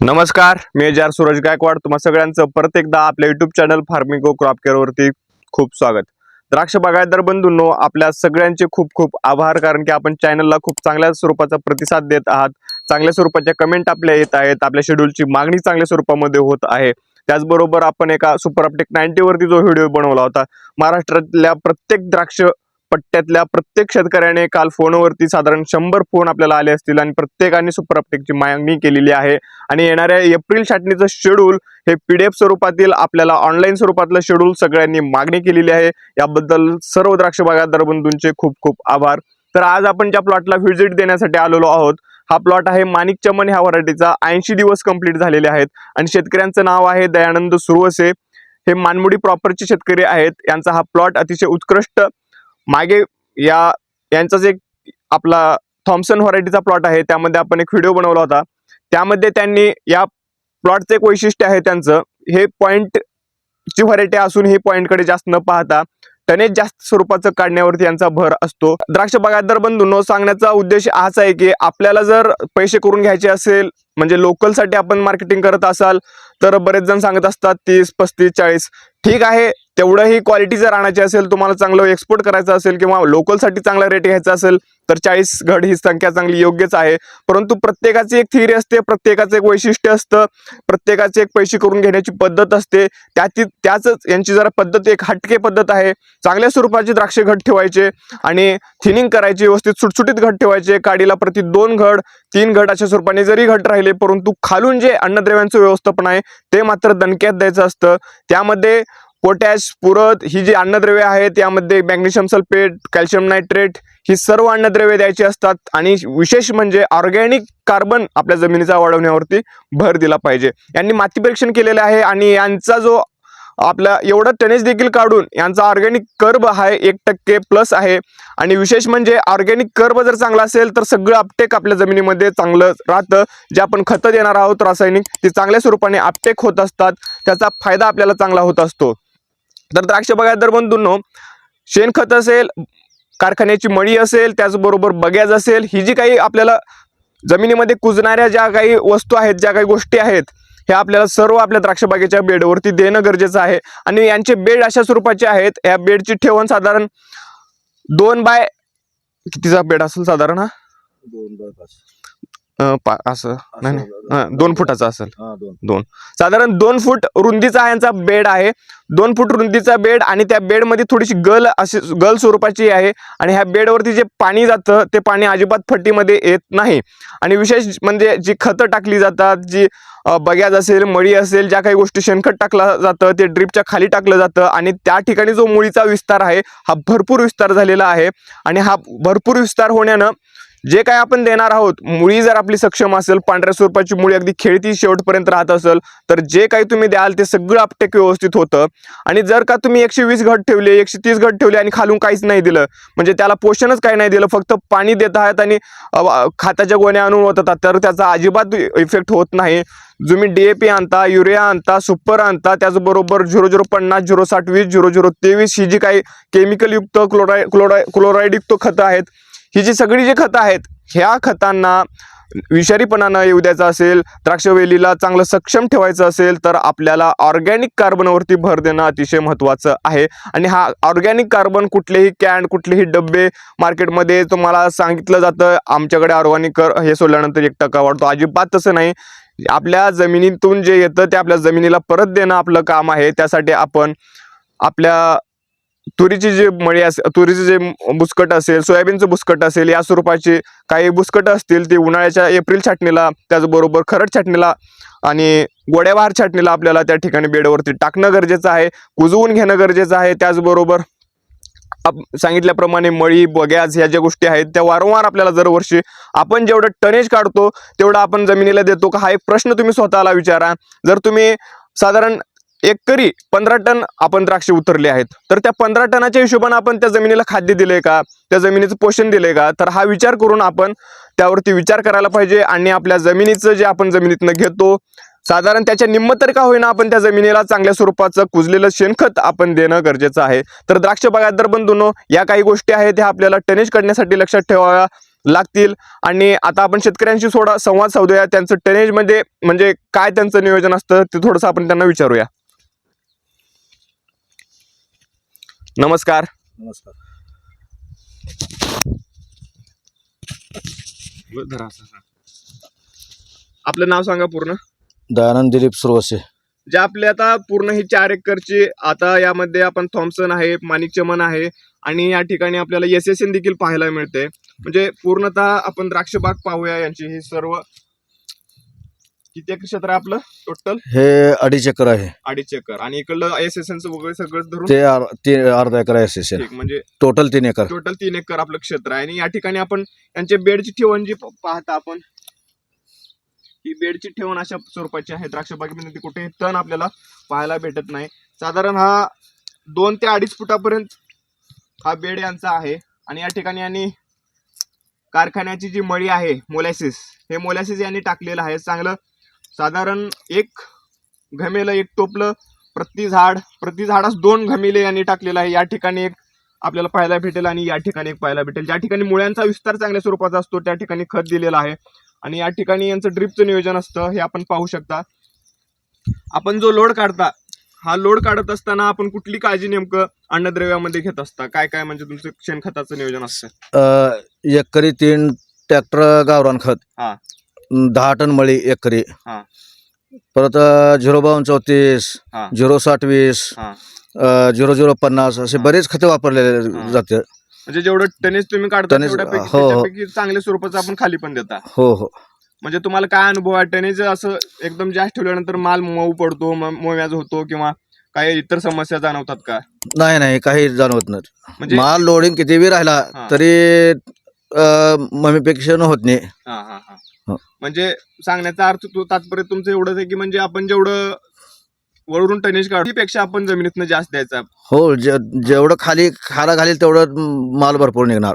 नमस्कार मी एजार सूरज गायकवाड. तुम्हा सगळ्यांचं परत एकदा आपल्या युट्यूब चॅनल फार्मिंगो क्रॉप केअरवरती खूप स्वागत. द्राक्ष बागायतदार बंधूंनो आपल्या सगळ्यांचे खूप खूप आभार कारण की आपण चॅनलला खूप चांगल्या स्वरूपाचा प्रतिसाद देत आहात. चांगल्या स्वरूपाच्या कमेंट आपल्या येत आहेत. आपल्या शेड्यूलची मागणी चांगल्या स्वरूपामध्ये होत आहे. त्याचबरोबर आपण एका सुपर अपटेक नाईन्टीवरती जो व्हिडिओ बनवला होता महाराष्ट्रातल्या प्रत्येक द्राक्ष पट्ट्यातल्या प्रत्येक शेतकऱ्याने काल फोनवरती साधारण शंभर फोन आपल्याला आले असतील आणि प्रत्येकाने सुपर अपटेकची मागणी केलेली आहे. आणि येणाऱ्या एप्रिल छाटणीचं शेड्यूल हे पीडीएफ स्वरूपातील आपल्याला ऑनलाईन स्वरूपातलं शेड्यूल सगळ्यांनी मागणी केलेली आहे. याबद्दल सर्व द्राक्ष बागायतदार बंधूंचे खूप खूप आभार. तर आज आपण ज्या प्लॉटला व्हिजिट देण्यासाठी आलेलो आहोत हा प्लॉट आहे माणिक चमन ह्या व्हरायटीचा ऐंशी दिवस कंप्लीट झालेले आहेत. आणि शेतकऱ्यांचं नाव आहे दयानंद सुरवसे. हे मानमुडी प्रॉपरचे शेतकरी आहेत. यांचा हा प्लॉट अतिशय उत्कृष्ट मागे या यांचाच एक आपला थॉम्सन व्हरायटीचा प्लॉट आहे. त्यामध्ये आपण एक व्हिडिओ बनवला होता. त्यामध्ये त्यांनी या प्लॉटचं एक वैशिष्ट्य आहे त्यांचं. हे पॉईंट ची व्हरायटी असून हे पॉईंटकडे जास्त न पाहता टनेज जास्त स्वरूपाचं काढण्यावरती यांचा भर असतो. द्राक्ष बागायतदार बंधूंनो सांगण्याचा उद्देश हाच आहे की आपल्याला जर पैसे करून घ्यायचे असेल म्हणजे लोकलसाठी आपण मार्केटिंग करत असाल तर बरेच जण सांगत असतात तीस पस्तीस चाळीस. ठीक आहे तेवढंही क्वालिटी जर आणायची असेल तुम्हाला चांगलं एक्सपोर्ट करायचं असेल किंवा लोकलसाठी चांगला रेट घ्यायचा असेल तर चाळीस घड ही संख्या चांगली योग्यच आहे. परंतु प्रत्येकाची एक थिअरी असते प्रत्येकाचं एक वैशिष्ट्य असतं प्रत्येकाचे एक पैसे करून घेण्याची पद्धत असते. त्याची त्याच यांची जरा पद्धत एक हटके पद्धत आहे. चांगल्या स्वरूपाचे द्राक्षे घट ठेवायचे आणि थिनिंग करायची व्यवस्थित सुटसुटीत घट ठेवायचे. काडीला प्रति दोन घड तीन घट अशा स्वरूपाने जरी घट राहिले परंतु खालून जे अन्नद्रव्यांचं व्यवस्थापन आहे ते मात्र दणक्यात द्यायचं असतं. त्यामध्ये पोटॅश पुरत ही जी अन्नद्रव्ये आहेत यामध्ये मॅग्नेशियम सल्फेट कॅल्शियम नायट्रेट ही सर्व अन्नद्रव्ये द्यायची असतात आणि विशेष म्हणजे ऑर्गॅनिक कार्बन आपल्या जमिनीचा वाढवण्यावरती भर दिला पाहिजे. यांनी माती परीक्षण केलेलं आहे आणि यांचा जो आपला एवढा टनेज देखील काढून यांचा ऑर्गॅनिक कर्ब आहे एक टक्के प्लस आहे. आणि विशेष म्हणजे ऑर्गॅनिक कर्ब जर चांगला असेल तर सगळं अपटेक आपल्या जमिनीमध्ये चांगलं राहतं. जे आपण खतं देणार आहोत रासायनिक ते चांगल्या स्वरूपाने अपटेक होत असतात. त्याचा फायदा आपल्याला चांगला होत असतो. तर द्राक्ष बागायतदार बंधूंनो शेणखत असेल कारखान्याची मळी असेल त्याचबरोबर बग्याज असेल ही जी काही आपल्याला जमिनीमध्ये कुजणाऱ्या ज्या काही वस्तू आहेत ज्या काही गोष्टी आहेत हे आपल्याला सर्व आपल्या द्राक्षबागेच्या बेडवरती देणं गरजेचं आहे. आणि यांचे बेड अशा स्वरूपाचे आहेत या बेडची ठेवण साधारण दोन बाय कितीचा बेड असेल साधारण हा? दोन बाय पाच. अं, पा- असं नाही दोन फुटाचा असेल. हा दोन साधारण दोन फूट रुंदीचा हा यांचा बेड आहे. दोन फूट रुंदीचा बेड आणि त्या बेडमध्ये थोडीशी गल अशी गल स्वरूपाची आहे आणि ह्या बेडवरती जे पाणी जातं ते पाणी अजिबात फट्टीमध्ये येत नाही. आणि विशेष म्हणजे जी खतं टाकली जातात जी अ, बग्याज असेल मळी असेल ज्या काही गोष्टी शेणखत टाकलं जातं ते ड्रिपच्या खाली टाकलं जातं आणि त्या ठिकाणी जो मुळीचा विस्तार आहे हा भरपूर विस्तार झालेला आहे. आणि हा भरपूर विस्तार होण्यानं जे काय आपण देणार आहोत मुळी जर आपली सक्षम असेल पांढऱ्या स्वरूपाची मुळी अगदी खेळती शेवटपर्यंत राहत असेल तर जे काही तुम्ही द्याल ते सगळं अपटेक व्यवस्थित होतं. आणि जर का तुम्ही एकशे वीस घट ठेवले एकशे तीस घट ठेवले आणि खालून काहीच नाही दिलं म्हणजे त्याला पोषणच काही नाही दिलं फक्त पाणी देत आहेत आणि अ, खाताच्या गोण्या आणून होतात तर त्याचा अजिबात इफेक्ट होत नाही. तुम्ही डी ए पी आणता युरिया आणता सुपर आणता त्याचबरोबर झिरो झिरो पन्नास झिरो साठ वीस झिरो झिरो तेवीस ही जी काही केमिकलयुक्त क्लोराय क्लोराय क्लोराईडयुक्त खतं आहेत ही जी सगळी जी खतं आहेत ह्या खतांना विषारीपणा न येऊ द्यायचा असेल द्राक्षवेलीला चांगलं सक्षम ठेवायचं असेल तर आपल्याला ऑर्गॅनिक कार्बनवरती भर देणं अतिशय महत्त्वाचं आहे. आणि हा ऑर्गॅनिक कार्बन कुठलेही कॅन कुठलेही डब्बे मार्केटमध्ये तुम्हाला सांगितलं जातं. आमच्याकडे ऑर्गॅनिक हे सोडल्यानंतर एक टक्का वाढतो. अजिबात तसं नाही. आपल्या जमिनीतून जे येतं ते आपल्या जमिनीला परत देणं आपलं काम आहे. त्यासाठी आपण आपल्या तुरीची जे मळी असेल तुरीचे जे बुसकट असेल सोयाबीनचं बुसकट असेल या स्वरूपाचे काही बुसकटं असतील ती उन्हाळ्याच्या एप्रिल छाटणीला त्याचबरोबर खरड छाटणीला आणि गोड्यावार छाटणीला आपल्याला त्या ठिकाणी बेडवरती टाकणं गरजेचं आहे कुजवून घेणं गरजेचं आहे. त्याचबरोबर आप सांगितल्याप्रमाणे मळी बग्याज ह्या ज्या गोष्टी आहेत त्या वारंवार आपल्याला दरवर्षी आपण जेवढं टनेज काढतो तेवढं आपण जमिनीला देतो का हा एक प्रश्न तुम्ही स्वतःला विचारा. जर तुम्ही साधारण एकरी पंधरा टन आपण द्राक्षे उतरले आहेत. तर त्या पंधरा टनाच्या हिशोबाने आपण त्या जमिनीला खाद्य दिले का? त्या जमिनीचं पोषण दिले का? तर हा विचार करून आपण त्यावरती विचार करायला पाहिजे आणि आपल्या जमिनीचं जे आपण जमिनीतनं घेतो साधारण त्याच्या निम्म तर का होईना आपण त्या जमिनीला चांगल्या स्वरूपाचं कुजलेलं शेणखत आपण देणं गरजेचं आहे. तर द्राक्ष बागायतदार बंधूनो या काही गोष्टी आहेत ह्या आपल्याला टनेज करण्यासाठी लक्षात ठेवाव्या लागतील. आणि आता आपण शेतकऱ्यांशी थोडा संवाद साधूया. त्यांचं टनेजमध्ये म्हणजे काय त्यांचं नियोजन असतं ते थोडंसं आपण त्यांना विचारूया. नमस्कार. नमस्कार. आपलं नाव सांगा पूर्ण. दयानंद दिलीप सुरवसे. जे आपले आता पूर्ण ही चार एकरची आता यामध्ये आपण थॉम्सन आहे माणिक चमन आहे आणि या ठिकाणी आपल्याला एस एस एन देखील पाहायला मिळते. म्हणजे पूर्णतः आपण द्राक्ष बाग पाहूया यांची ही सर्व किती एकर क्षेत्र आहे आपलं? टोटल हे अडीच एकर आहे. अडीच एकर. आणि इकडलं एस एस एनच वगैरे सगळं धरून? ते आर- ते अर्धा एकर आहे एस ठीक म्हणजे टोटल तीन एकर. टोटल तीन एकर आपलं क्षेत्र आहे. आणि या ठिकाणी आपण यांचे बेडची ठेवण जी प- पाहता आपण ही बेडची ठेवण अशा स्वरूपाची आहे. द्राक्ष बागेमध्ये ती कुठेही तण आपल्याला पाहायला भेटत नाही. साधारण हा दोन ते अडीच फुटापर्यंत हा बेड यांचा आहे. आणि या ठिकाणी यांनी कारखान्याची जी मळी आहे मोलॅसिस हे मोलॅसिस यांनी टाकलेलं आहे. चांगलं साधारण एक घमेलं एक टोपलं प्रति झाड प्रति झाडास दोन घमिले यांनी टाकलेलं आहे. या ठिकाणी एक आपल्याला पाहायला भेटेल आणि या ठिकाणी एक पाहायला भेटेल. ज्या ठिकाणी मुळ्यांचा विस्तार चांगल्या स्वरूपाचा असतो त्या ठिकाणी खत दिलेलं आहे. आणि या ठिकाणी यांचं ड्रिपचं नियोजन असतं हे आपण पाहू शकता. आपण जो लोड काढता हा लोड काढत असताना आपण कुठली काळजी नेमकं अन्नद्रव्यामध्ये घेत असता? काय काय म्हणजे तुमचं शेणखताचं नियोजन असतं? एकरी तीन ट्रॅक्टर गावरान खत. हा. दहा टन मळी एकरी हा. परत झिरो बावन्न चौतीस हा. झिरो साठ वीस हा. अ, झिरो झिरो पन्नास असे. बरेच खते वापरलेले हा. जाते म्हणजे जेवढं टनेज तुम्ही काढता तेवढ्यापैकी हो, हो. त्याच्यापैकी चांगल्या स्वरूपाचं आपण खाली पण देता हो हो म्हणजे तुम्हाला काय अनुभव आहे टनेज असं एकदम जास्त ठेवल्यानंतर माल मऊ पडतो म- मोव्याज होतो किंवा काही इतर समस्या जाणवतात का नाही नाही काही जाणवत नाही म्हणजे माल लोडिंग किती बी राहिला हा. तरी ममीपेक्षा होत नाही हा हा हा हो. म्हणजे सांगण्याचा अर्थ तो तात्पर्य तुमचं एवढंच आहे की म्हणजे आपण जेवढं वळून टनेज काढू पेक्षा आपण जमिनीतनं जास्त द्यायचा. हो जे जेवढं खाली खाला घालील तेवढं माल भरपूर निघणार.